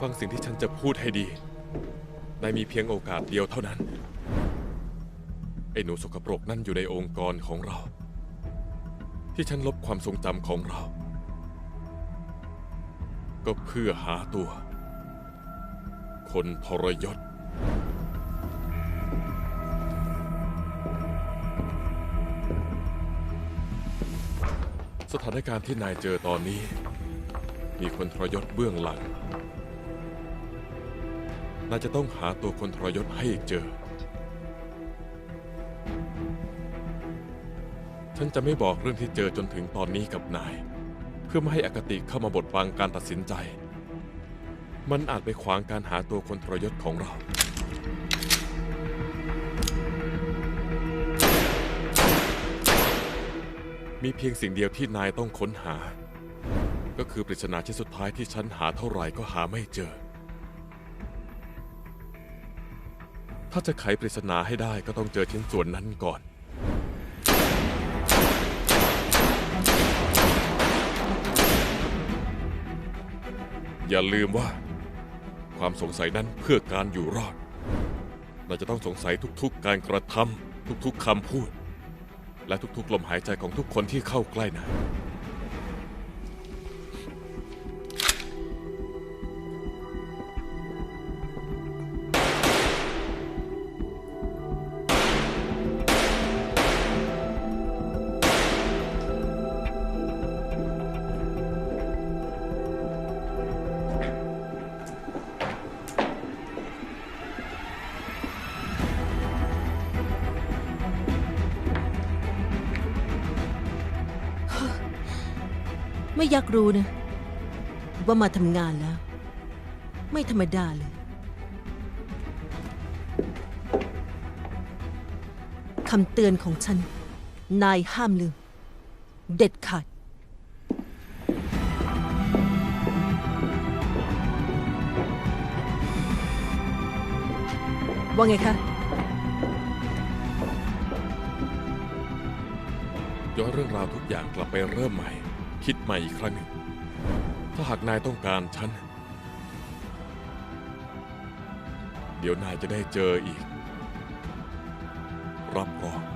ฟังสิ่งที่ฉันจะพูดให้ดี นายมีเพียงโอกาสเดียวเท่านั้น ไอ้หนูสกปรกนั่นอยู่ในองค์กรของเรา ที่ฉันลบความทรงจำของเรา ก็เพื่อหาตัว คนทรยศสถานการณ์ที่นายเจอตอนนี้ มีคนทรยศเบื้องหลัง นายจะต้องหาตัวคนทรยศให้เจอ ฉันจะไม่บอกเรื่องที่เจอจนถึงตอนนี้กับนาย เพื่อไม่ให้อคติเข้ามาบดบังการตัดสินใจ มันอาจไปขวางการหาตัวคนทรยศของเรามีเพียงสิ่งเดียวที่นายต้องค้นหา ก็คือปริศนาชิ้นสุดท้ายที่ฉันหาเท่าไหร่ก็หาไม่เจอ ถ้าจะไขปริศนาให้ได้ก็ต้องเจอชิ้นส่วนนั้นก่อน อย่าลืมว่า ความสงสัยนั้นเพื่อการอยู่รอด เราจะต้องสงสัยทุกๆการกระทำทุกๆคำพูด และทุกๆลมหายใจของทุกคนที่เข้าใกล้นาย ไม่อยากรู้นะ ว่ามาทำงานแล้ว ไม่ธรรมดาเลย คำเตือนของฉัน นายห้ามลืม เด็ดขาด ว่าไงคะ ย้อนเรื่องราวทุกอย่างกลับไปเริ่มใหม่ คิดใหม่อีกครั้งหนึ่ง ถ้าหากนายต้องการฉัน เดี๋ยวนายจะได้เจออีก รับรอง